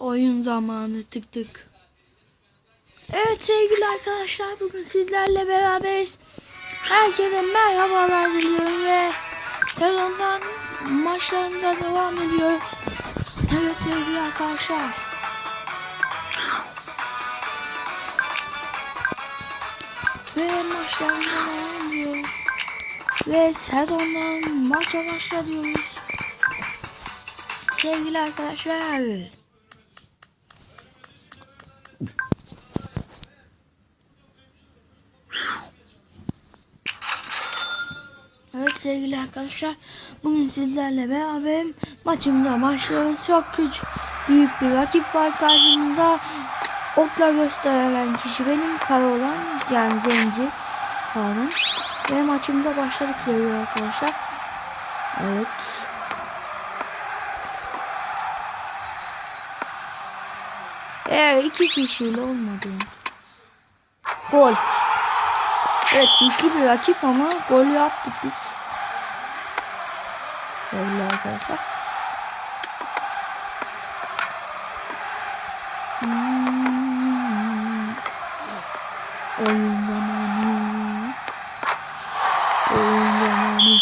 Oyun zamanı tık tık. Evet sevgili arkadaşlar bugün sizlerle beraberiz. Herkese merhabalar diliyorum ve sezondan maçlarımıza devam ediyor. Evet sevgili arkadaşlar. Ve maçlarımıza devam ediyor. Ve sezondan maça başlıyoruz. Sevgili arkadaşlar. Sevgili arkadaşlar bugün sizlerle beraber maçımda başlıyoruz. Çok küçük büyük bir rakip var karşımda. Okla gösterilen kişi benim kara olan yani zenci pardon. Ve maçımda başladık sevgili arkadaşlar. Evet. Eğer iki kişiyle olmadı. Gol. Evet güçlü bir rakip ama golü attık biz. Öyle arkadaşlar. Hmm. Oyun zamanı. Oyun zamanı.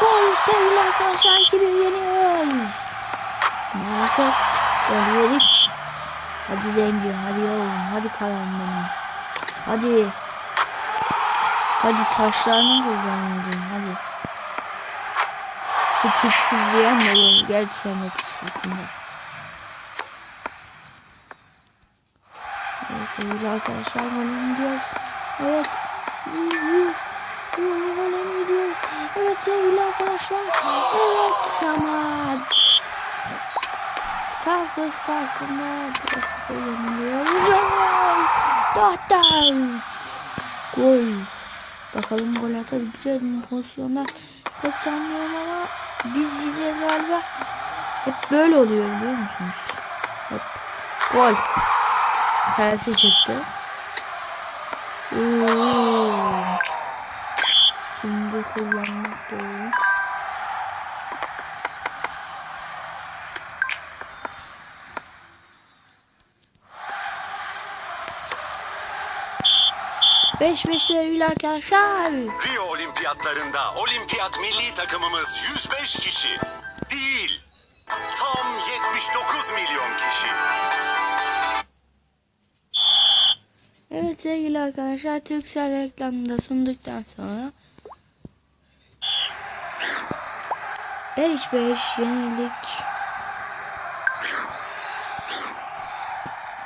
Gol sevgili arkadaşlar 2-1 yeniyoruz. Maalesef gol yedik. Hadi Zenci hadi oğlum hadi kalan benim. Hadi. Hadi saçlarını kullanıyordum hadi. Şu tipsiz diyen gel. Gel sen de tipsizsin de. Evet sevgili arkadaşlar gole gidiyoruz. Evet. Gole gidiyoruz. Evet sevgili arkadaşlar. Evet Samat. Kalkız karşısında burası yeniliyor. Dahtat. Gol. Bakalım gol atabilecek mi pozisyonda? Pek sanmıyorum ama biz yiyeceğiz galiba. Hep böyle oluyor biliyor musunuz? Hep. Gol. Tersi çıktı. Oo. Şimdi kullanmak 5 beşleriyle arkadaşlar. Rio olimpiyatlarında olimpiyat milli takımımız 105 kişi değil tam 79 milyon kişi. Evet sevgili arkadaşlar Türksel reklamında sunduktan sonra 5-5 yenildik.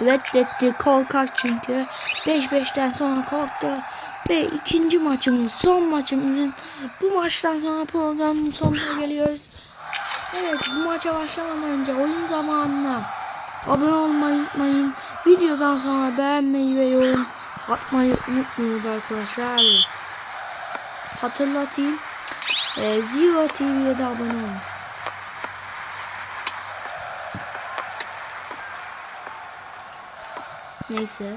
Reddettik korkak çünkü 5-5'ten sonra korktu ve ikinci maçımız son maçımızın bu maçtan sonra programın sonuna geliyoruz. Evet bu maça başlamadan önce oyun zamanına abone olmayı unutmayın. Videodan sonra beğenmeyi ve yorum atmayı unutmayın arkadaşlar. Hatırlatayım. E, Zero TV'ye de abone olun. Neyse.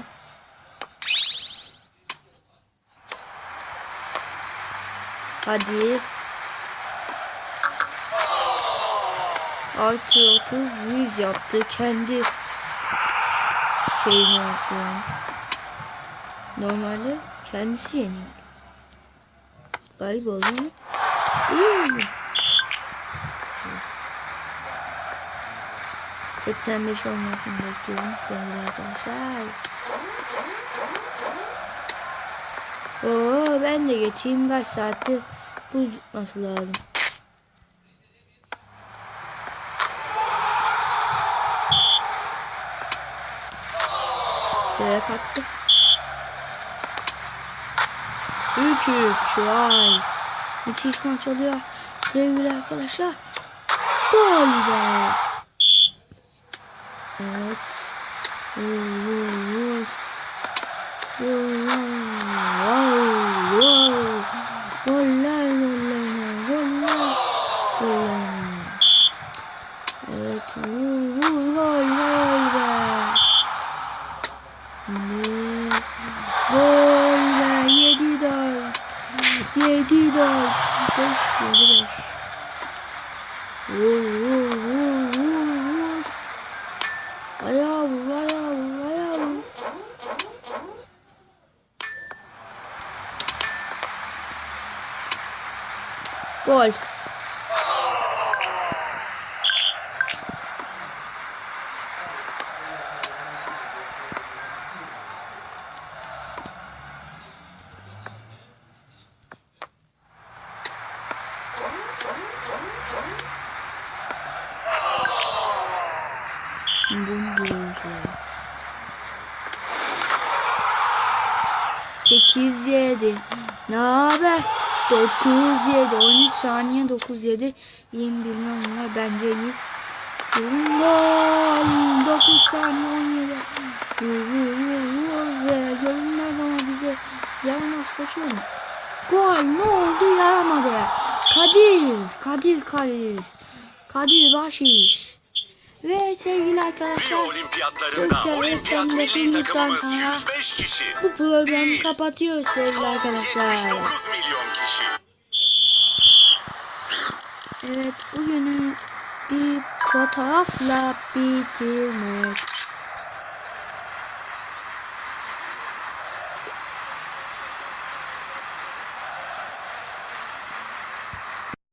Hadi. Artı 30 100 yaptı. Kendi şeyini yaptı. Normalde kendisi yeniyor. Galiba o zaman. İyi. 85 olmasını bekliyorum değerli arkadaşlar. Oo ben de geçeyim kaç saatte bu nasıl lazım. Böyle kalktı. 3-3 vay. Müthiş maç oluyor. Sevgili arkadaşlar. Gol be. Evet. Vur vur vur. Vur vur Böyle yedi dört. Yedi dört. Beş yedi beş. Vur vur vur vur vur. Ayağı vur ayağı vur ayağı vur. Gol. 8 7 Ne haber? 9 7 13 saniye 9 7 20 milyon var. Bence iyi. Gol 9 saniye 17 Vur vur vur vur ve ama bize yaramaz koşuyor mu? Gol ne oldu? Yaramadı. Kadir Kadir Kadir. Kadir Başiş ve sevgili arkadaşlar olimpiyatlarında olimpiyat milli takımımız sonra 105 kişi. bu programı kapatıyoruz sevgili arkadaşlar. 79 milyon kişi. Evet bugünü bir fotoğrafla bitirmek